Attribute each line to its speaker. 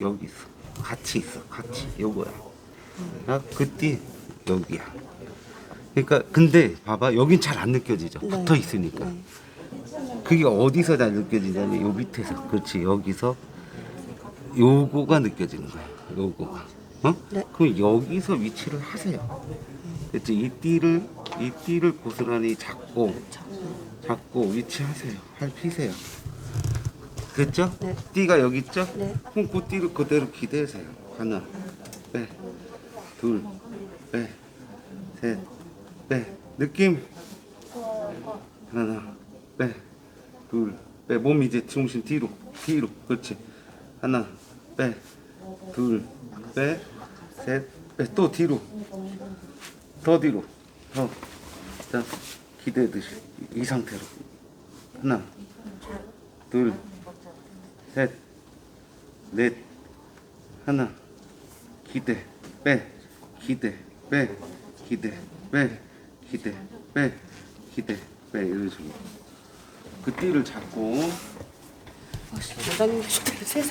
Speaker 1: 여기 있어. 같이 있어. 같이. 요거야. 아, 그띠 여기야. 그러니까 근데 봐봐 여긴 잘 안 느껴지죠.
Speaker 2: 네.
Speaker 1: 붙어 있으니까.
Speaker 2: 네.
Speaker 1: 그게 어디서 잘 느껴지냐면 요 밑에서. 그렇지. 여기서 요거가 느껴지는 거야. 요거가. 어?
Speaker 2: 네.
Speaker 1: 그럼 여기서 위치를 하세요. 그렇지. 이 띠를 이 띠를 고스란히 잡고 잡고 위치하세요. 팔 피세요. 됐죠?
Speaker 2: 네.
Speaker 1: 띠가 여기 있죠?
Speaker 2: 네.
Speaker 1: 그럼 그 띠를 그대로 기대세요. 하나, 빼, 둘, 빼, 셋, 빼. 느낌. 하나, 빼, 둘, 빼. 몸 이제 중심 뒤로, 뒤로. 그렇지. 하나, 빼, 둘, 빼, 셋, 빼. 또 뒤로. 더 뒤로. 더. 자, 기대듯이 이 상태로. 하나, 둘, 셋, 넷, 하나, 기대, 빼, 기대, 빼, 기대, 빼, 기대, 빼, 기대, 빼. 이런 식으로. 그 띠를 잡고.
Speaker 2: 원장님 세상